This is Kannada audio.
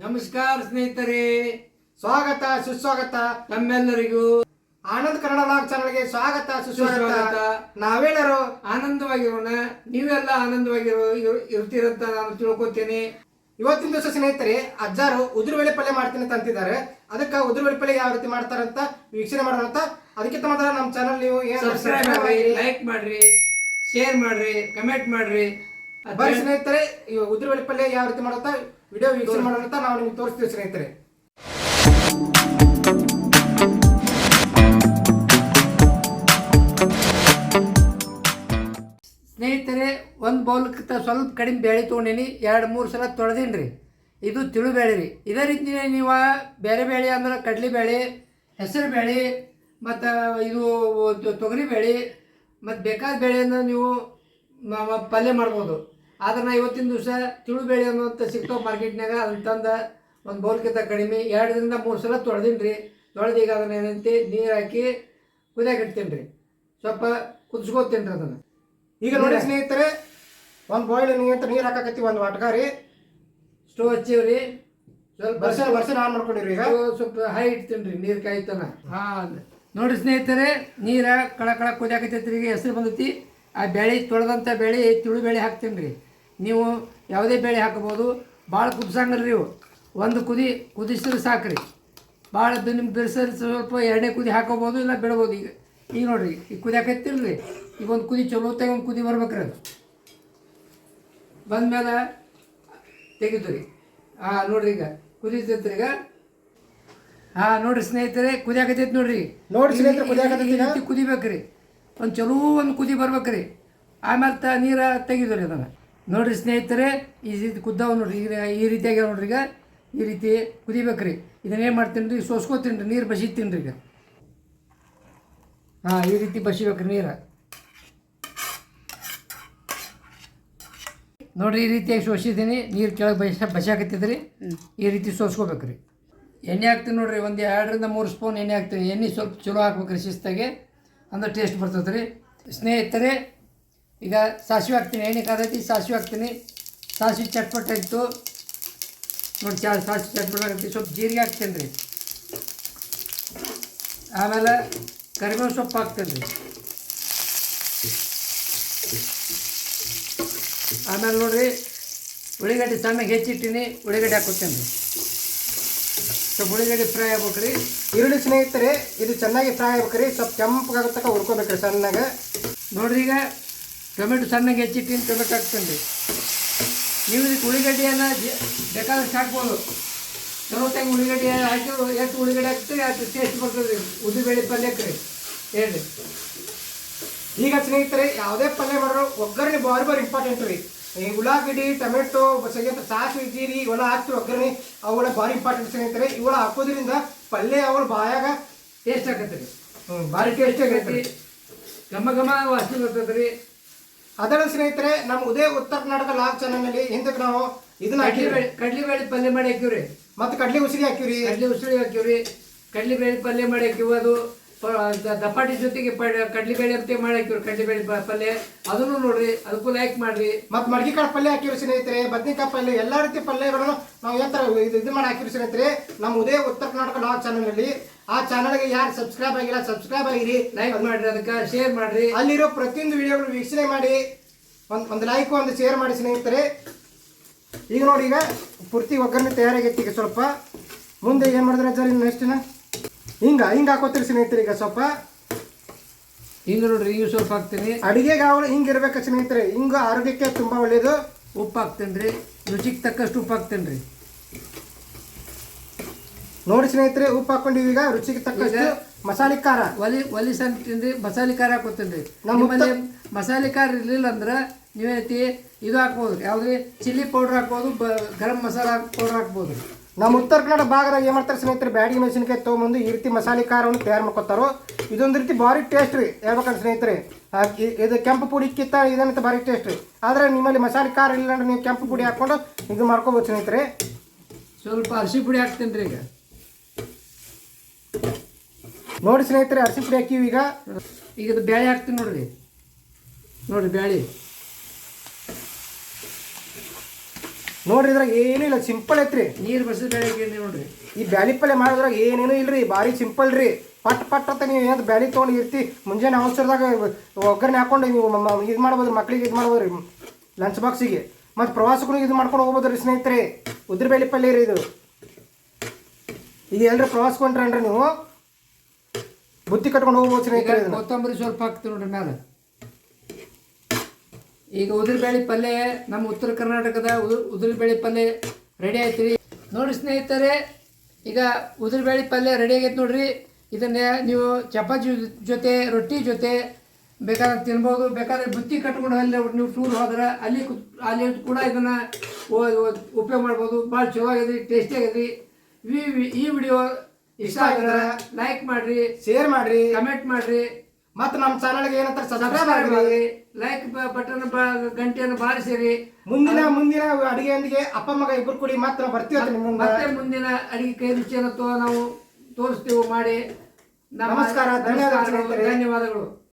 ನಮಸ್ಕಾರ ಸ್ನೇಹಿತರೆ. ಸ್ವಾಗತ ಸುಸ್ವಾಗತ ನಮ್ಮೆಲ್ಲರಿಗೂ. ಆನಂದ್ ಕನ್ನಡ ಲಾಗ್ ಚಾನಲ್ಗೆ ಸ್ವಾಗತ ಸುಸ್ವಾಗತ. ನಾವೇನಾರು ನಾವೇನರು ಆನಂದವಾಗಿರೋಣ? ನೀವೆಲ್ಲ ಆನಂದವಾಗಿರೋ ಇರ್- ಇರ್ತೀರಂತ ನಾನು ತಿಳ್ಕೊತೀನಿ ಇವತ್ತಿನ ದಿವಸ ಸ್ನೇಹಿತರೆ ಅಜ್ಜಾರು ಉದುರುಬೇಳೆ ಪಲ್ಯ ಮಾಡ್ತೀನಿ ಅಂತ ಅಂತಿದ್ದಾರೆ. ಅದಕ್ಕೆ ಉದುರುಬೇಳೆ ಪಲ್ಯ ಯಾವ ರೀತಿ ಮಾಡ್ತಾರಂತ ವೀಕ್ಷಣೆ ಮಾಡೋಣ ಅಂತ. ಅದಕ್ಕಿಂತ ಮೊದಲ ನಮ್ಮ ಚಾನಲ್ ನೀವು ಏನ್ ಸಬ್ಸ್ಕ್ರೈಬ್ ಮಾಡ್ರಿ ಲೈಕ್ ಮಾಡ್ರಿ ಶೇರ್ ಮಾಡ್ರಿ ಕಮೆಂಟ್ ಮಾಡ್ರಿ. ಅದ್ ಬರೀ ಸ್ನೇಹಿತರೆ ಈ ಉದುರುಬೇಳೆ ಪಲ್ಯ ಯಾವ ರೀತಿ ಮಾಡುತ್ತಾ ವಿಡಿಯೋ ವೀಕ್ಷಣೆ ಮಾಡೋಣ ನಾವು ನಿಮ್ಗೆ ತೋರಿಸ್ತೀವಿ ಸ್ನೇಹಿತರೆ. ಸ್ನೇಹಿತರೆ, ಒಂದು ಬೌಲ್ಕಿಂತ ಸ್ವಲ್ಪ ಕಡಿಮೆ ಬೇಳೆ ತೊಗೊಂಡೀನಿ, ಎರಡು ಮೂರು ಸಲ ತೊಳೆದೀನಿ ರೀ ಇದು ತಿಳು ಬೇಳೆ ರೀ. ಇದೇ ರೀತಿ ನೀವು ಬೇರೆ ಬೇಳೆ ಅಂದ್ರೆ ಹೆಸರು ಬೇಳೆ, ಮತ್ತು ಇದು ತೊಗರಿ ಬೇಳೆ, ಮತ್ತು ಬೇಕಾದ ಬೇಳೆಯನ್ನು ನೀವು ಪಲ್ಯ ಮಾಡ್ಬೋದು. ಆದ್ರೆ ನಾ ಇವತ್ತಿನ ದಿವಸ ತಿಳುಬೇಳೆ ಅನ್ನುವಂಥ ಸಿಗ್ತಾವೆ ಮಾರ್ಕೆಟ್ನಾಗ ಅದನ್ನ ತಂದು ಒಂದು ಬೌಲ್ಕಿಂತ ಕಡಿಮೆ ಎರಡರಿಂದ ಮೂರು ಸಲ ತೊಳೆದೀನಿ ರೀ ತೊಳೆದೀಗ ಅದನ್ನು ಏನಂತೆ ನೀರು ಹಾಕಿ ಕುದಿಯಾಕ ಇಡ್ತೀನಿ ರೀ ಸ್ವಲ್ಪ ಕುದಿಸ್ಕೋತೀನಿ ರೀ ಅದನ್ನು. ಈಗ ನೋಡಿ ಸ್ನೇಹಿತರೆ ಒಂದು ಬಾಯ್ಲ್ ನೀರು ನೀರ್ ಹಾಕಕತ್ತಿ ಒಂದು ಸ್ಟೋವ್ ಹಚ್ಚೀವಿ ರೀ. ಸ್ವಲ್ಪ ವರ್ಷ ಬರ್ಸನ ಆನ್ ಮಾಡ್ಕೊಂಡಿರಿ ಈಗ. ಸ್ವಲ್ಪ ಹೈ ಇಡ್ತೀನಿ ರೀ ನೀರು ಕಾಯ್ತಾನ ಹಾಂ ನೋಡಿ ಸ್ನೇಹಿತರೆ ನೀರು ಕಳ ಕಳ ಕುದಿಯಾಕತ್ತೈತಿ ರೀ ಹೆಸರು ಬಂದೈತಿ. ಆ ಬೆಳೆ ತೊಳೆದಂಥ ಬೆಳೆ ತಿಳು ಬೆಳೆ ಹಾಕ್ತೀನಿ ರೀ ನೀವು ಯಾವುದೇ ಬೇಳೆ ಹಾಕ್ಬೋದು ಭಾಳ ಕುದಿಸಂಗಲ್ಲ ರೀ ಇವು. ಒಂದು ಕುದಿ ಕುದಿಸಿದ್ರೆ ಸಾಕ್ರಿ. ಭಾಳ ನಿಮ್ಗೆ ಬಿರ್ಸಲ್ ಸ್ವಲ್ಪ ಎರಡನೇ ಕುದಿ ಹಾಕೋಬೋದು ಇಲ್ಲ ಬಿಡ್ಬೋದು. ಈಗ ಈಗ ನೋಡಿರಿ ಈಗ ಕುದಿಯಾಕತ್ತಿಲ್ಲ ರೀ ಈಗ ಒಂದು ಕುದಿ ಚಲೋತ್ತಾಗಿ ಒಂದು ಕುದಿ ಬರ್ಬೇಕ್ರಿ ಅದು. ಬಂದಮೇಲೆ ತೆಗಿತು ರೀ ಹಾಂ ನೋಡ್ರಿ ಈಗ ಕುದೀತೈತ್ರಿ ಈಗ. ಹಾಂ ನೋಡ್ರಿ ಸ್ನೇಹಿತರೆ ಕುದಿಯಾಕತೈತಿ ನೋಡ್ರಿ. ನೋಡಿ ಸ್ನೇಹಿತರೆ, ಕುದಿಯಾಕತ್ತೈತಿ ಈಗ. ಕುದಿಬೇಕ್ರಿ. ಒಂದು ಚಲೋ ಒಂದು ಕುದಿ ಬರ್ಬೇಕ್ರಿ. ಆಮೇಲೆ ತ ನೀರು ತೆಗಿತು ರೀ ಅದನ್ನು. ನೋಡ್ರಿ ಸ್ನೇಹಿತರೆ ಈ ರೀತಿ ಕುದ್ದಾವ ನೋಡ್ರಿ ಈಗ ಈ ರೀತಿಯಾಗಿ ನೋಡ್ರಿ ಈಗ. ಈ ರೀತಿ ಕುದಿಬೇಕ್ರಿ. ಇದನ್ನೇನು ಮಾಡ್ತೀನಿ ರೀ ಸೋಸ್ಕೋತೀನಿ ರೀ ನೀರು ಬಸಿತೀನಿ ರೀ ಈಗ. ಹಾಂ ಈ ರೀತಿ ಬಸಿಬೇಕ್ರಿ ನೀರು. ನೋಡಿರಿ ಈ ರೀತಿಯಾಗಿ ಸೋಸಿದ್ದೀನಿ ನೀರು ಕೆಳಗೆ ಬಸ ಬಸಾಕತ್ತಿದ್ರಿ ಈ ರೀತಿ ಸೋಸ್ಕೋಬೇಕ್ರಿ. ಎಣ್ಣೆ ಹಾಕ್ತೀನಿ ನೋಡ್ರಿ ಒಂದು ಎರಡರಿಂದ ಮೂರು ಸ್ಪೂನ್ ಎಣ್ಣೆ ಹಾಕ್ತೀನಿ ಎಣ್ಣೆ ಸ್ವಲ್ಪ ಚಲೋ ಹಾಕ್ಬೇಕ್ರಿ ಶಿಸ್ತಾಗೆ. ಅಂದ್ರೆ ಟೇಸ್ಟ್ ಬರ್ತದೆ ರೀ ಸ್ನೇಹಿತರೆ ಈಗ ಸಾಸಿವೆ ಹಾಕ್ತೀನಿ ಎಣ್ಣೆ ಕಾದೈತಿ ಸಾಸಿವೆ ಹಾಕ್ತೀನಿ. ಸಾಸಿವೆ ಚಟ್ಪಟ್ ಆಯಿತು. ನೋಡಿ, ಚಾ ಸಾಸಿವೆ ಚಟ್ಪಟ್ ಸ್ವಲ್ಪ ಜೀರಿಗೆ ಹಾಕ್ತೀನಿ ರೀ. ಆಮೇಲೆ ಕರಿಬೇವು ಸೊಪ್ಪು ಹಾಕ್ತೀನಿ ರೀ. ಆಮೇಲೆ ನೋಡಿರಿ, ಉಳ್ಳಿಗಡ್ಡೆ ಸಣ್ಣಗೆ ಹೆಚ್ಚಿಟ್ಟಿನಿ, ಉಳ್ಳಿಗಡ್ಡೆ ಹಾಕೋತೀನಿ ರೀ. ಸ್ವಲ್ಪ ಉಳ್ಳಿಗಡ್ಡೆ ಫ್ರೈ ಆಗ್ಬೇಕ್ರಿ. ಈರುಳ್ಳಿ ಸ್ನೇಹಿತರೆ, ಇದು ಚೆನ್ನಾಗಿ ಫ್ರೈ ಆಗ್ಬೇಕ್ರಿ. ಸ್ವಲ್ಪ ಕೆಂಪಗಾಗತ್ತಕ್ಕ ಹುರ್ಕೋಬೇಕು ರೀ ಸಣ್ಣಗೆ. ನೋಡ್ರಿ ಈಗ ಟೊಮೆಟೊ ಸಣ್ಣಗೆ ಹೆಚ್ಚಿಟ್ಟಿನಿ ಟೊಮೆಟೊ ಹಾಕ್ತೀನಿ. ನೀವು ಇದಕ್ಕೆ ಉಳ್ಳಿಗಡ್ಡೆಯನ್ನು ಬೇಕಾದಷ್ಟು ಹಾಕ್ಬೋದು. ಚಲೋತ್ತಾಗಿ ಉಳ್ಳಿಗಡ್ಡೆ ಹಾಕಿ ಎಷ್ಟು ಉಳ್ಳಿಗಡ್ಡೆ ಹಾಕ್ತೀರಿ, ಅಷ್ಟು ಟೇಸ್ಟ್ ಬರ್ತದೆ. ಉದ್ದಿಬೇಳೆ ಪಲ್ಯಕ್ಕೆ ರೀ ಹೇಳ್ರಿ ಈಗ ಸ್ನೇಹಿತರೆ, ಯಾವುದೇ ಪಲ್ಯ ಮಾಡೋರು ಒಗ್ಗರಣೆ ಬಾರಿ ಬಾರಿ ಇಂಪಾರ್ಟೆಂಟ್ ರೀ. ಈ ಉಳ್ಳಾಗಡ್ಡಿ, ಟೊಮೆಟೊ ಸಂಗೀತ ಸಾಸಿವೆ ಜೀರಿ, ಇವೆಲ್ಲ ಹಾಕ್ತಿವಿ ಒಗ್ಗರಣೆ, ಅವುಗಳ ಭಾರಿ ಇಂಪಾರ್ಟೆಂಟ್ ಸ್ನೇಹಿತರೆ. ಇವೆಲ್ಲ ಹಾಕೋದ್ರಿಂದ ಪಲ್ಯ ಅವಳ ಬಾಯಾಗ ಟೇಸ್ಟ್ ಆಗತ್ತೆ ರೀ. ಹ್ಞೂ ಭಾರಿ ಟೇಸ್ಟ್ ಆಗೈತಿ ಘಮ ಘಮ ವಾಸನೆ ಬರ್ತದೆ ರೀ. ಅದರ ಸ್ನೇಹಿತರೆ ನಮ್ಮ ಉದಯ ಉತ್ತರ ಕರ್ನಾಟಕ ಲಾಗ್ ಚಾನಲ್ನಲ್ಲಿ ಹಿಂದಕ್ಕೆ ನಾವು ಇದನ್ನ ಕಡ್ಲಿ ಹಾಕಿವ್ರಿ ಬೇಳೆ ಪಲ್ಯ ಮಾಡಿ ಹಾಕಿವ್ರಿ. ಮತ್ತೆ ಕಡ್ಲಿ ಉಸಿರಿ ಹಾಕಿವ್ರಿ. ಕಡ್ಲಿ ಉಸಿರಿ ಹಾಕಿವ್ರಿ. ಕಡ್ಲಿ ಬೇಳೆ ಪಲ್ಯ ಮಾಡಿ ಹಾಕಿವ್ ಅದು. ದಪಾಟಿ ಜೊತೆಗೆ ಪ ಕಡ್ಲಿ ಬೇಳೆ ಅಂತ ಮಾಡಿ ಹಾಕಿವ್ರಿ ಕಡ್ಲಿ ಬೇಳೆ ಪಲ್ಯ. ಅದನ್ನು ನೋಡ್ರಿ ಅದಕ್ಕೂ ಲೈಕ್ ಮಾಡ್ರಿ. ಮತ್ತೆ ಮಡ್ಗಿ ಕಾಳು ಪಲ್ಯ ಹಾಕಿವ್ರಿ ಸ್ನೇಹಿತರೆ ಬದ್ನಿಕಾಯಿ ಪಲ್ಯ ಎಲ್ಲಾ ರೀತಿ ಪಲ್ಯಗಳನ್ನು ನಾವು ಯಾವ ಇದು ಇದು ಮಾಡಿ ಹಾಕಿರು ಸ್ನೇಹಿತರೆ ನಮ್ಮ ಉದಯ ಉತ್ತರ ಕರ್ನಾಟಕ ಲಾಗ್ ಚಾನಲ್ನಲ್ಲಿ ಆ ಚಾನಲ್ಗೆ ಯಾರು ಸಬ್ಸ್ಕ್ರೈಬ್ ಆಗಿಲ್ಲ ಸಬ್ಸ್ಕ್ರೈಬ್ ಆಗಿರಿ. ಲೈಕ್ ಮಾಡ್ರಿ ಅದಕ್ಕೆ ಶೇರ್ ಮಾಡ್ರಿ. ಅಲ್ಲಿರೋ ಪ್ರತಿಯೊಂದು ವಿಡಿಯೋಗಳು ವೀಕ್ಷಣೆ ಮಾಡಿ ಒಂದು ಒಂದು ಲೈಕ್ ಒಂದು ಶೇರ್ ಮಾಡಿ ಸ್ನೇಹಿತರೆ. ಈಗ ನೋಡಿ ಈಗ ಪೂರ್ತಿ ಒಗ್ಗರಣೆ ತಯಾರಾಗೈತಿ ಈಗ ಸ್ವಲ್ಪ. ಮುಂದೆ ಏನು ಮಾಡಿದ್ರೆ ಸರ್ ಇನ್ನು ನೆಕ್ಸ್ಟಿನ ಹಿಂಗ ಹಿಂಗ ಹಾಕೋತೀರಿ ಸ್ನೇಹಿತರೆ ಈಗ ಸ್ವಲ್ಪ. ಹಿಂಗ ನೋಡ್ರಿ ಹಿಂಗ ಸ್ವಲ್ಪ ಹಾಕ್ತೀನಿ. ಅಡುಗೆಗೆ ಅವ್ರು ಹಿಂಗೆ ಇರ್ಬೇಕು ಸ್ನೇಹಿತರೆ ಹಿಂಗ ಆರೋಗ್ಯಕ್ಕೆ ತುಂಬ ಒಳ್ಳೇದು. ಉಪ್ಪು ಹಾಕ್ತೀನಿ ರೀ ರುಚಿಗೆ ತಕ್ಕಷ್ಟು ಉಪ್ಪು ಹಾಕ್ತೀನಿ ರೀ ನೋಡಿ ಸ್ನೇಹಿತರೆ ಉಪ್ಪು ಹಾಕೊಂಡಿವಿ ಈಗ ರುಚಿಗೆ ತಕ್ಕಷ್ಟು ಮಸಾಲೆ ಖಾರ. ಒಲಿ ಒಲಿ ಸಂತೀನಿ ಮಸಾಲೆ ಖಾರ ಹಾಕೋತೀನಿ ರೀ ನಮ್ಮ ಮನೆ ಮಸಾಲೆ ಖಾರ ಇರಲಿಲ್ಲ ಅಂದ್ರೆ ನೀವೇತಿ ಇದು ಹಾಕ್ಬೋದು. ಯಾವುದೇ ಚಿಲ್ಲಿ ಪೌಡ್ರ್ ಹಾಕ್ಬೋದು ಬ ಗರಂ ಮಸಾಲ ಪೌಡ್ರ್ ಹಾಕ್ಬೋದು. ನಮ್ಮ ಉತ್ತರ ಕನ್ನಡ ಭಾಗದಾಗ ಏನು ಮಾಡ್ತಾರೆ ಸ್ನೇಹಿತರೆ? ಬ್ಯಾಡಿಗೆ ಮೆಣಸಿನಕಾಯಿ ತೊಗೊಂಬಂದು ಈ ರೀತಿ ಮಸಾಲೆ ಖಾರವನ್ನು ತಯಾರು ಮಾಡ್ಕೊತಾರೋ ಇದೊಂದು ರೀತಿ ಭಾರಿ ಟೇಸ್ಟ್ ರೀ. ಹೇಳ್ಬೇಕಂದ್ರೆ ಸ್ನೇಹಿತರೆ? ಇದು ಕೆಂಪು ಪುಡಿ ಕಿತ್ತ ಇದಂತ ಭಾರಿ ಟೇಸ್ಟ್ ರೀ. ಆದರೆ ನಿಮ್ಮಲ್ಲಿ ಮಸಾಲೆ ಖಾರ ಇಲ್ಲ ಅಂದ್ರೆ ನೀವು ಕೆಂಪು ಪುಡಿ ಹಾಕ್ಕೊಂಡು ಇದು ಮಾಡ್ಕೋಬೋದು ಸ್ನೇಹಿತರೆ. ಸ್ವಲ್ಪ ಅರಿಶಿ ಪುಡಿ ಹಾಕ್ತೀನಿ ರೀ ಈಗ. ನೋಡಿ ಸ್ನೇಹಿತರೆ ಅರಿಶಿ ಪುಡಿ ಹಾಕಿವಿ ಈಗ. ಈಗ ಇದು ಬೇಳೆ ಹಾಕ್ತೀನಿ ನೋಡ್ರಿ. ನೋಡ್ರಿ ಬೇಳೆ ನೋಡ್ರಿ ಇದ್ರಾಗ ಏನೂ ಇಲ್ಲ ಸಿಂಪಲ್ ಐತ್ರಿ. ನೀರು ಬಸಿದ ಬೆಳಗ್ಗೆ ನೋಡ್ರಿ. ಈ ಬ್ಯಾಲಿ ಪಲ್ಯ ಮಾಡೋದ್ರಾಗ ಏನೇನು ಇಲ್ರಿ ಭಾರಿ ಸಿಂಪಲ್ ರೀ. ಪಟ್ ಪಟ್ ಅಂತ ನೀವು ಏನು ಬ್ಯಾಳಿ ತೊಗೊಂಡು ಇರ್ತಿ ಮುಂಜಾನೆ ಅವಸರದಾಗ ಒಗ್ಗರಣೆ ಹಾಕೊಂಡು ನೀವು ಇದು ಮಾಡ್ಬೋದು ಮಕ್ಳಿಗೆ ಇದು ಮಾಡ್ಬೋದು ರೀ ಲಂಚ್ ಬಾಕ್ಸಿಗೆ ಮತ್ತು ಪ್ರವಾಸಕ್ಕೂ ಇದು ಮಾಡ್ಕೊಂಡು ಹೋಗ್ಬೋದು ರೀ ಸ್ನೇಹಿತರೆ. ಉದ್ರ ಬ್ಯಾಲಿ ಪಲ್ಯ ರೀ ಇದು. ಈಗ ಎಲ್ಲರೂ ಪ್ರವಾಸಕ್ಕೆ ಹೊಂಟ್ರನ್ರಿ ನೀವು? ಬುತ್ತಿ ಕಟ್ಕೊಂಡು ಹೋಗ್ಬೋದು ಸ್ನೇಹಿತರೆ ಕೊತ್ತಂಬರಿ ಸ್ವಲ್ಪ ಹಾಕ್ತೀವಿ ನೋಡ್ರಿ ಮ್ಯಾಲೆ. ಈಗ ಉದುರುಬೇಳೆ ಪಲ್ಯ ನಮ್ಮ ಉತ್ತರ ಕರ್ನಾಟಕದ ಉದು- ಉದುರುಬೇಳೆ ಪಲ್ಯ ರೆಡಿ ಆಯ್ತು ನೋಡಿ ಸ್ನೇಹಿತರೆ ಈಗ ಉದುರುಬೇಳೆ ಪಲ್ಯ ರೆಡಿ ಆಗೈತೆ ನೋಡ್ರಿ. ಇದನ್ನೇ ನೀವು ಚಪಾತಿ ಜೊತೆ ರೊಟ್ಟಿ ಜೊತೆ ಬೇಕಾದ್ರೆ ತಿನ್ಬೋದು ಬೇಕಾದ್ರೆ ಬುತ್ತಿ ಕಟ್ಕೊಂಡು ಅಲ್ಲಿ ನೀವು ಟೂರ್ ಹೋದ್ರೆ ಅಲ್ಲಿ ಅಲ್ಲಿ ಕೂಡ ಇದನ್ನ ಉಪಯೋಗ ಮಾಡ್ಬೋದು. ಭಾಳ ಚಲೋ ಆಗಿದ್ರಿ ಟೇಸ್ಟಿ ಆಗಿದ್ರಿ ಈ ವಿಡಿಯೋ ಇಷ್ಟ ಆಗಿದ್ರೆ ಲೈಕ್ ಮಾಡ್ರಿ ಶೇರ್ ಮಾಡ್ರಿ. ಕಮೆಂಟ್ ಮಾಡ್ರಿ. ಮತ್ತು ನಮ್ಮ ಚಾನಲ್ಗೆ ಏನಂತಾರೆ ಸಬ್ಸ್ಕ್ರೈಬ್ ಮಾಡ್ರಿ. ಲೈಕ್ ಬಟನ್ ಗಂಟೆಯನ್ನು ಬಾರಿಸಿರಿ. ಮುಂದಿನ ಮುಂದಿನ ಅಡುಗೆಯೊಂದಿಗೆ ಅಪ್ಪ ಮಗ ಇಬ್ಬರು ಕೂಡಿ ಮಾತ್ರ ಬರ್ತೀವಿ ನಿಮ್ಮ ಮತ್ತೆ ಮುಂದಿನ ಅಡಿಗೆ ಕೈ ರುಚಿಯನ್ನು ನಾವು ತೋರಿಸ್ತೀವಿ ಮಾಡಿ. ನಮಸ್ಕಾರ, ಧನ್ಯವಾದಗಳು ಧನ್ಯವಾದಗಳು.